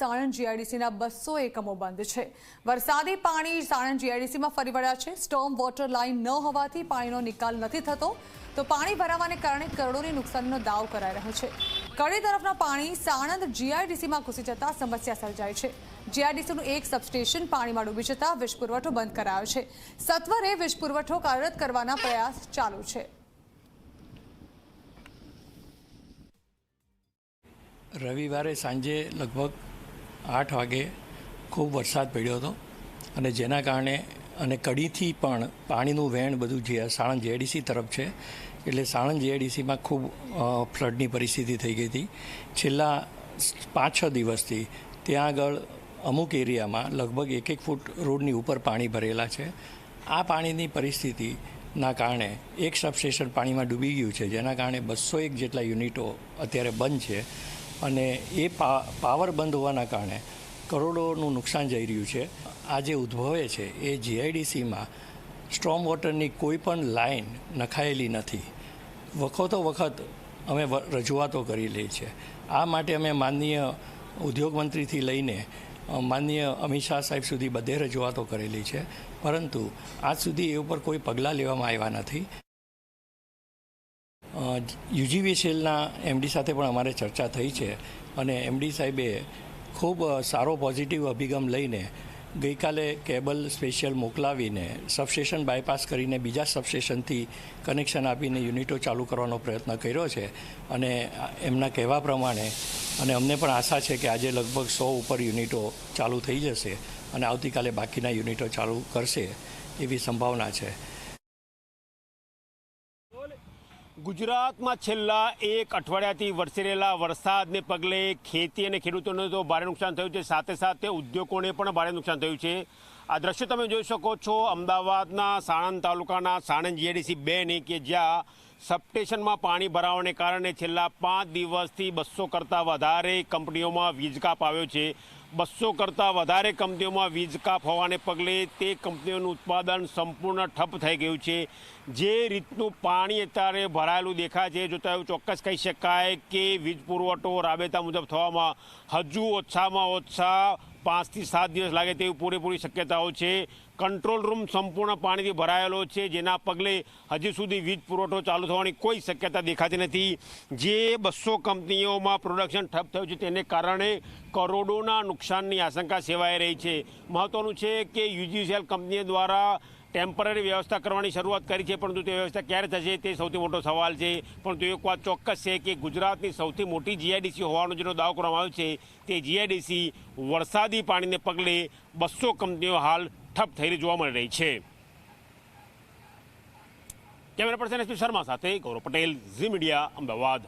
સાણંદ જીઆઈડીસીના બસો એકમો બંધ છે. વરસાદી પાણી સાણંદ જીઆઈડીસીમાં ફરી વળ્યા છે. સ્ટોમ વોટર લાઇન ન હોવાથી પાણીનો નિકાલ નથી થતો. તો પાણી ભરાવાને કારણે કરોડોની નુકસાનનો દાવ કરાઈ રહ્યો છે. કડી તરફના પાણી સાણંદ જીઆઈડીસીમાં ઘૂસી જતા સમસ્યા સર્જાય છે. જીઆઈડીસીનું એક સબસ્ટેશન પાણીમાં ડૂબી જતા વીજ પુરવઠો બંધ કરાયો છે. સત્વરે વીજ પુરવઠો કાર્યરત કરવાના પ્રયાસ ચાલુ છે. રવિવારે સાંજે લગભગ આઠ વાગે ખૂબ વરસાદ પડ્યો હતો. અને જેના કારણે અને કડીથી પણ પાણીનું વહેણ બધું જે સાણંદ જેડીસી તરફ છે, એટલે સાણંદ જેડીસીમાં ખૂબ ફ્લડની પરિસ્થિતિ થઈ ગઈ હતી. છેલ્લા પાંચ છ દિવસથી ત્યાં આગળ અમુક એરિયામાં લગભગ એક એક ફૂટ રોડની ઉપર પાણી ભરેલા છે. આ પાણીની પરિસ્થિતિના કારણે એક સબસ્ટેશન પાણીમાં ડૂબી ગયું છે, જેના કારણે બસો એક જેટલા યુનિટો અત્યારે બંધ છે. અને એ પાવર બંધ હોવાના કારણે કરોડોનું નુકસાન જઈ રહ્યું છે. આ જે ઉદ્ભવે છે, એ જીઆઈડીસીમાં સ્ટ્રોમ વોટરની કોઈ પણ લાઈન નખાયેલી નથી. વખતો વખત અમે રજૂઆતો કરી લઈ છે આ માટે અમે માનનીય ઉદ્યોગ મંત્રીથી લઈને માનનીય અમિત શાહ સાહેબ સુધી બધે રજૂઆતો કરેલી છે. પરંતુ આજ સુધી એ ઉપર કોઈ પગલાં લેવામાં આવ્યા નથી. યુજીવીસીએલના એમડી સાથે પણ અમારે ચર્ચા થઈ છે અને એમડી સાહેબે ખૂબ સારો પોઝિટિવ અભિગમ લઈને ગઈકાલે કેબલ સ્પેશિયલ મોકલાવીને સબસ્ટેશન બાયપાસ કરીને બીજા સબસ્ટેશનથી કનેક્શન આપીને યુનિટો ચાલુ કરવાનો પ્રયત્ન કર્યો છે અને એમના કહેવા પ્રમાણે અને અમને પણ આશા છે કે આજે લગભગ સો ઉપર યુનિટો ચાલુ થઈ જશે અને આવતીકાલે બાકીના યુનિટો ચાલુ કરશે એવી સંભાવના છે. ગુજરાતમાં છેલ્લા એક અઠવાડિયાથી વરસી રહેલા વરસાદને પગલે ખેતી અને ખેડૂતોને તો ભારે નુકસાન થયું છે. સાથે સાથે ઉદ્યોગોને પણ ભારે નુકસાન થયું છે. આ દ્રશ્ય તમે જોઈ શકો છો. અમદાવાદના સાણંદ તાલુકાના સાણંદ જીઆઈડીસી બેની કે જ્યાં સબસ્ટેશનમાં પાણી ભરાવાને કારણે છેલ્લા પાંચ દિવસથી બસો કરતાં વધારે કંપનીઓમાં વીજ કાપ આવ્યો છે. બસો કરતાં વધારે કંપનીઓમાં વીજ કાપ હોવાને પગલે તે કંપનીઓનું ઉત્પાદન સંપૂર્ણ ઠપ થઈ ગયું છે. જે રીતનું પાણી અત્યારે ભરાયેલું દેખાય છે, જોતા એવું ચોક્કસ કહી શકાય કે વીજ પુરવઠો રાબેતા મુજબ થવામાં હજુ ઓછામાં ઓછા પાંચથી સાત દિવસ લાગે તેવી પૂરેપૂરી શક્યતાઓ છે. કંટ્રોલ રૂમ સંપૂર્ણ પાણીથી ભરાયેલો છે, જેના પગલે હજી સુધી વીજ પુરવઠો ચાલુ થવાની કોઈ શક્યતા દેખાતી નથી. જે બસો કંપનીઓમાં પ્રોડક્શન ઠપ થયું છે, તેને કારણે કરોડોના નુકસાનની આશંકા સેવાઈ રહી છે. મહત્વનું છે કે યુજીસીએલ કંપનીઓ દ્વારા ટેમ્પરરી વ્યવસ્થા કરવાની શરૂઆત કરી છે, પરંતુ તે વ્યવસ્થા ક્યારે થશે તે સૌથી મોટો સવાલ છે. પરંતુ એક વાત ચોક્કસ છે કે ગુજરાતની સૌથી મોટી જીઆઈડીસી હોવાનો જેનો દાવો કરવામાં આવ્યો છે, તે જીઆઈડીસી વરસાદી પાણીને પગલે બસો કંપનીઓ હાલ ઠપ થયેલી જોવા મળી રહી છે. કેમેરા પર્સન એસપી શર્મા સાથે ગૌરવ પટેલ, ઝી મીડિયા, અમદાવાદ.